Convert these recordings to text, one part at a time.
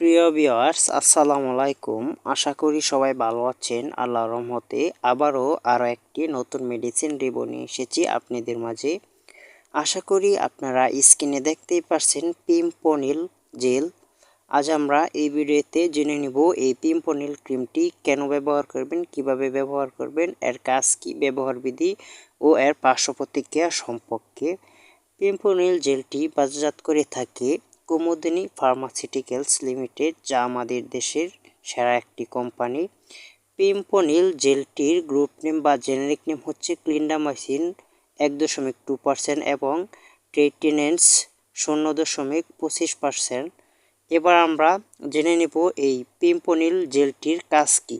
প্রিয় ভিওয়ার্স আসসালামু আলাইকুম। আশা করি সবাই ভালো আছেন। আল্লাহর রহমতে আবারও আরও একটি নতুন মেডিসিন রিভিউ নিয়ে এসেছি আপনাদের মাঝে। আশা করি আপনারা স্ক্রিনে দেখতেই পারছেন পিম্পনিল জেল আজ আমরা এই ভিডিওতে জেনে নিব এই পিম্পনিল ক্রিমটি কেন ব্যবহার করবেন, কীভাবে ব্যবহার করবেন, এর কাজ কি, ব্যবহার বিধি ও এর পার্শ্ব প্রতিক্রিয়া সম্পর্কে। পিম্পনিল জেলটি বাজারজাত করে থাকে কুমুদিনী ফার্মাসিউটিক্যালস লিমিটেড, যা আমাদের দেশের সেরা একটি কোম্পানি। পিম্পনিল জেলটির গ্রুপ নেম বা জেনেরিক নেম হচ্ছে ক্লিন্ডামাইসিন এক দশমিক টু পার্সেন্ট এবং ট্রেটিনেন্স শূন্য দশমিক পঁচিশ পার্সেন্ট এবার আমরা জেনে নেব এই পিম্পোনিল জেলটির কাজ কী।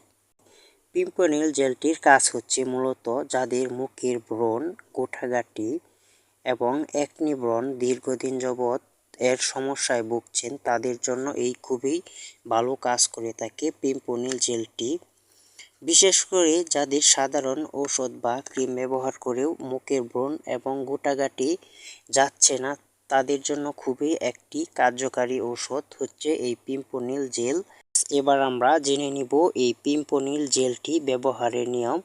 পিম্পনিল জেলটির কাজ হচ্ছে মূলত যাদের মুখের ব্রণ গোঠাগাটি এবং একনি ব্রণ দীর্ঘদিন যাবৎ এর সমস্যায় ভুগছেন, তাদের জন্য এই খুবই ভালো কাজ করে থাকে পিম্পনিল জেলটি। বিশেষ করে যাদের সাধারণ ঔষধ বা ক্রিম ব্যবহার করেও মুখের ব্রণ এবং গোটাগাটি যাচ্ছে না, তাদের জন্য খুবই একটি কার্যকারী ঔষধ হচ্ছে এই পিম্পনিল জেল। এবার আমরা জেনে নিব এই পিম্পনিল জেলটি ব্যবহারের নিয়ম।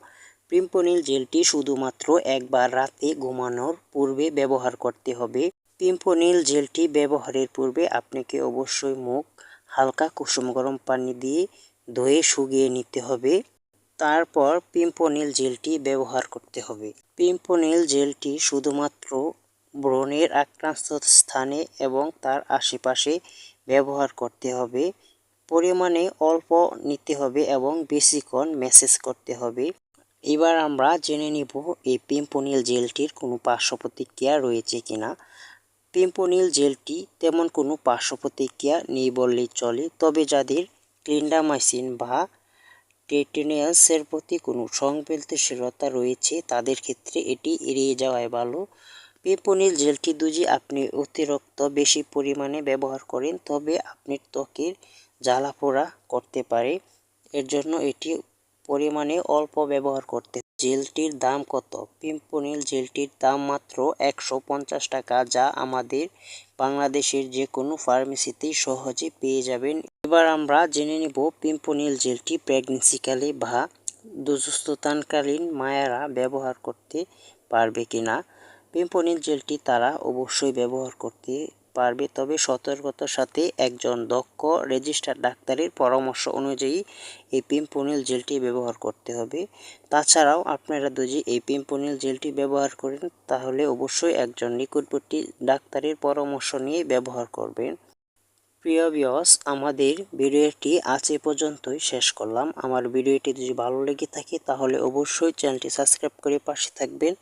পিম্পনিল জেলটি শুধুমাত্র একবার রাতে ঘুমানোর পূর্বে ব্যবহার করতে হবে। পিম্পনিল জেলটি ব্যবহারের পূর্বে আপনাকে অবশ্যই মুখ হালকা কুসুম গরম পানি দিয়ে ধুয়ে শুকিয়ে নিতে হবে। তারপর পিম্পনিল জেলটি ব্যবহার করতে হবে। পিম্পনিল জেলটি শুধুমাত্র ব্রণের আক্রান্ত স্থানে এবং তার আশেপাশে ব্যবহার করতে হবে। পরিমাণে অল্প নিতে হবে এবং বেশিক্ষণ ম্যাসেজ করতে হবে। এবার আমরা জেনে নিব এই পিম্পনিল জেলটির কোনো পার্শ্ব প্রতিক্রিয়া রয়েছে কিনা। পিম্পনিল জেলটি তেমন কোনো পার্শ্ব প্রতিক্রিয়া নেই বললেই চলে, তবে যাদের ক্লিন্ডামাইসিন বা টেটেনিয়াসের প্রতি কোনো সংবেদনশীলতা রয়েছে, তাদের ক্ষেত্রে এটি এড়িয়ে যাওয়াই ভালো। পিম্পনিল জেলটি দুজি আপনি অতিরিক্ত বেশি পরিমাণে ব্যবহার করেন, তবে আপনি ত্বকের জ্বালা পোড়া করতে পারে, এর জন্য এটি পরিমাণে অল্প ব্যবহার করতে জেলটির দাম কত? পিম্পনিল জেলটির দাম মাত্র একশো পঞ্চাশ টাকা, যা আমাদের বাংলাদেশের যে কোনো ফার্মেসিতেই সহজে পেয়ে যাবেন। এবার আমরা জেনে নিব পিম্পনিল জেলটি প্রেগনেন্সিকালে বা দুস্থতানকালীন মায়েরা ব্যবহার করতে পারবে কিনা। পিম্পনিল জেলটি তারা অবশ্যই ব্যবহার করতে পারবে। তবে সতর্কতার সাথে একজন দক্ষ রেজিস্টার ডাক্তারের পরামর্শ অনুযায়ী এই পিম্পনিল জেলটি ব্যবহার করতে হবে। তাছাড়াও আপনারা যদি এই পিম্পনিল জেলটি ব্যবহার করেন, তাহলে অবশ্যই একজন নিকটবর্তী ডাক্তারের পরামর্শ নিয়ে ব্যবহার করবেন। প্রিয় বিয়স আমাদের ভিডিওটি আজ এ পর্যন্তই শেষ করলাম। আমার ভিডিওটি যদি ভালো লেগে থাকে, তাহলে অবশ্যই চ্যানেলটি সাবস্ক্রাইব করে পাশে থাকবেন।